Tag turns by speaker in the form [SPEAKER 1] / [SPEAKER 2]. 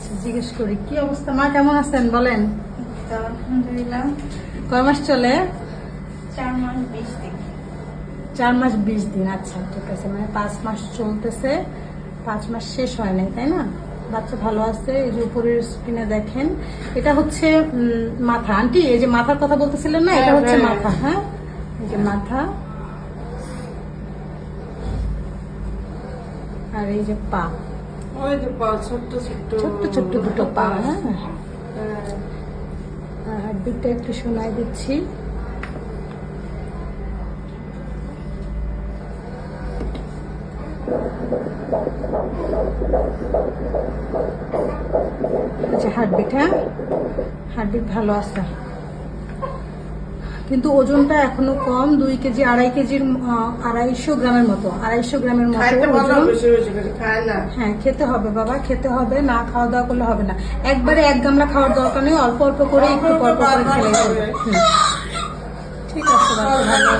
[SPEAKER 1] আচ্ছা জিজ্ঞেস করি কি অবস্থা? মা কেমন আছেন? বলেন।
[SPEAKER 2] আলহামদুলিল্লাহ।
[SPEAKER 1] কয় মাস চলে?
[SPEAKER 2] চার মাস বিশ দিন।
[SPEAKER 1] চার মাস বিশ দিন আচ্ছা ঠিক আছে। মানে পাঁচ মাস চলতেছে পাঁচ মাস শেষ হয় নাই তাই না? বাচ্চা ভালো আছে এই যে উপরের স্ক্রিনে দেখেন এটা হচ্ছে মাথা। আন্টি এই যে মাথার কথা বলতেছিলেন না এটা
[SPEAKER 2] হ্যাঁ,
[SPEAKER 1] হচ্ছে
[SPEAKER 2] হ্যাঁ।
[SPEAKER 1] মাথা হ্যাঁ? এই যে মাথা। আর এই যে পা।
[SPEAKER 2] ওই যে পা ছোট্ট ছোট্ট
[SPEAKER 1] ছোট্ট ছোট্ট দুটো পা হ্যাঁ।
[SPEAKER 2] হ্যাঁ।
[SPEAKER 1] আর একটু শোনাই দিচ্ছি। আচ্ছা হার্টবিট হ্যাঁ? হার্টবিট ভালো আছে। কিন্তু ওজনটা এখনও কম দুই কেজি আড়াই কেজির আড়াইশো গ্রামের মতো আড়াইশো গ্রামের মতো হ্যাঁ খেতে হবে বাবা খেতে হবে না খাওয়া দাওয়া করলে হবে না। একবারে এক গামলা খাওয়ার দরকার নেই অল্প অল্প করে একটু পর পর করে খেলে। ঠিক আছে ভালো